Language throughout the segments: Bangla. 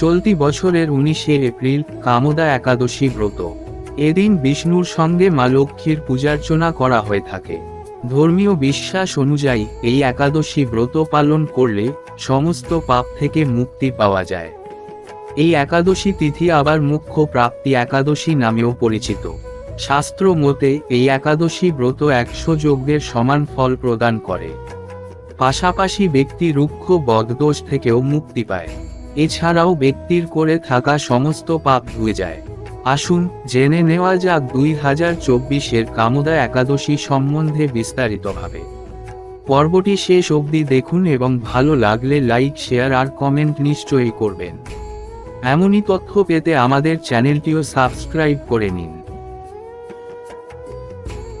চলতি বছরের উনিশে এপ্রিল কামদা একাদশী ব্রত। এদিন বিষ্ণুর সঙ্গে মা লক্ষ্মীর পূজার্চনা করা হয়ে থাকে। ধর্মীয় বিশ্বাস অনুযায়ী এই একাদশী ব্রত পালন করলে সমস্ত পাপ থেকে মুক্তি পাওয়া যায়। এই একাদশী তিথি আবার মুখ্য প্রাপ্তি একাদশী নামেও পরিচিত। শাস্ত্র মতে এই একাদশী ব্রত একশো যজ্ঞের সমান ফল প্রদান করে। পাশাপাশি ব্যক্তি রুক্ষ বদদোষ থেকেও মুক্তি পায়। এছাড়াও ব্যক্তির করে থাকা সমস্ত পাপ ধুয়ে যায়। আসুন, জেনে নেওয়া যাক দুই হাজার চব্বিশের কামদা একাদশী সম্বন্ধে বিস্তারিতভাবে। পর্বটি শেষ অবধি দেখুন এবং ভালো লাগলে লাইক, শেয়ার আর কমেন্ট নিশ্চয়ই করবেন। এমনই তথ্য পেতে আমাদের চ্যানেলটিও সাবস্ক্রাইব করে নিন।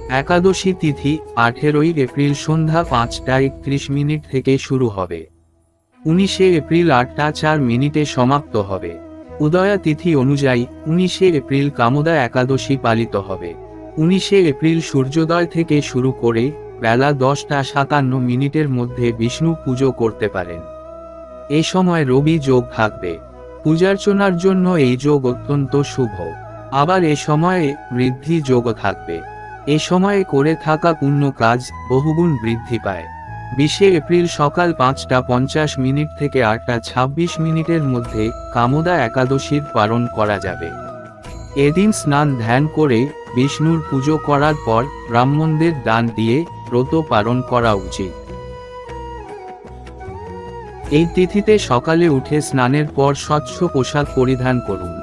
একাদশী তিথি, আঠেরোই এপ্রিল সন্ধ্যা পাঁচটা একত্রিশ মিনিট থেকে শুরু হবে। উনিশে এপ্রিল আটটা চার মিনিটে সমাপ্ত হবে। উদয়া তিথি অনুযায়ী উনিশে এপ্রিল কামদা একাদশী পালিত হবে। উনিশে এপ্রিল সূর্যোদয় থেকে শুরু করে বেলা দশটা সাতান্ন মিনিটের মধ্যে বিষ্ণু পুজো করতে পারেন। এ সময় রবি যোগ থাকবে। পূজার্চনার জন্য এই যোগ অত্যন্ত শুভ। আবার এ সময়ে বৃদ্ধি যোগ থাকবে। এ সময়ে করে থাকা পুণ্য কাজ বহুগুণ বৃদ্ধি পায়। বিশে এপ্রিল সকাল পাঁচটা পঞ্চাশ মিনিট থেকে আটটা ছাব্বিশ মিনিটের মধ্যে কামদা একাদশীর পালন করা যাবে। এদিন স্নান ধ্যান করে বিষ্ণুর পুজো করার পর ব্রাহ্মণদের দান দিয়ে ব্রত পালন করা উচিত। এই তিথিতে সকালে উঠে স্নানের পর স্বচ্ছ পোশাক পরিধান করুন।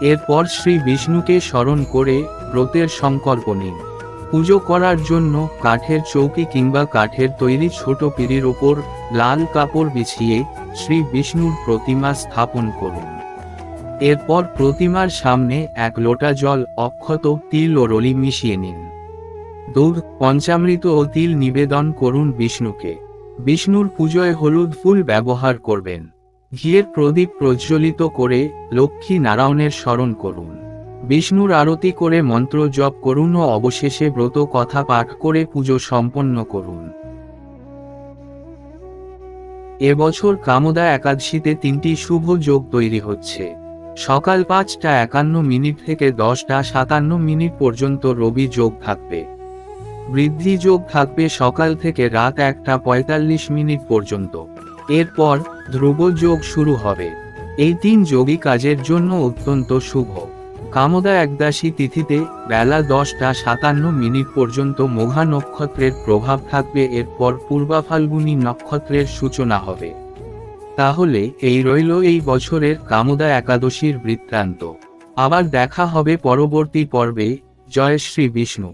এরপর শ্রী বিষ্ণুকে স্মরণ করে ব্রতের সংকল্প নিন। পুজো করার জন্য কাঠের চৌকি কিংবা কাঠের তৈরি ছোট পিঁড়ির ওপর লাল কাপড় বিছিয়ে শ্রী বিষ্ণুর প্রতিমা স্থাপন করুন। এরপর প্রতিমার সামনে এক লোটা জল অক্ষত তিল ও রলি মিশিয়ে নিন। দুধ পঞ্চামৃত ও তিল নিবেদন করুন বিষ্ণুকে। বিষ্ণুর পুজোয় হলুদ ফুল ব্যবহার করবেন। ঘিয়ের প্রদীপ প্রজ্বলিত করে লক্ষ্মী নারায়ণের স্মরণ করুন। বিষ্ণুর আরতি করে মন্ত্র জপ করুন ও অবশেষে ব্রত কথা পাঠ করে পুজো সম্পন্ন করুন। এবছর কামদা একাদশীতে তিনটি শুভ যোগ তৈরি হচ্ছে। সকাল পাঁচটা একান্ন মিনিট থেকে দশটা সাতান্ন মিনিট পর্যন্ত রবি যোগ থাকবে। বৃদ্ধি যোগ থাকবে সকাল থেকে রাত একটা পঁয়তাল্লিশ মিনিট পর্যন্ত। এরপর ধ্রুব যোগ শুরু হবে। এই তিন যোগী কাজের জন্য অত্যন্ত শুভ। কামদা একদাসী তিথিতে বেলা দশটা সাতান্ন মিনিট পর্যন্ত মোঘা নক্ষত্রের প্রভাব থাকবে, এরপর পূর্বা ফাল্গুনী নক্ষত্রের সূচনা হবে। তাহলে এই রইল এই বছরের কামদা একাদশীর বৃত্তান্ত। আবার দেখা হবে পরবর্তী পর্বে। জয় শ্রী বিষ্ণু।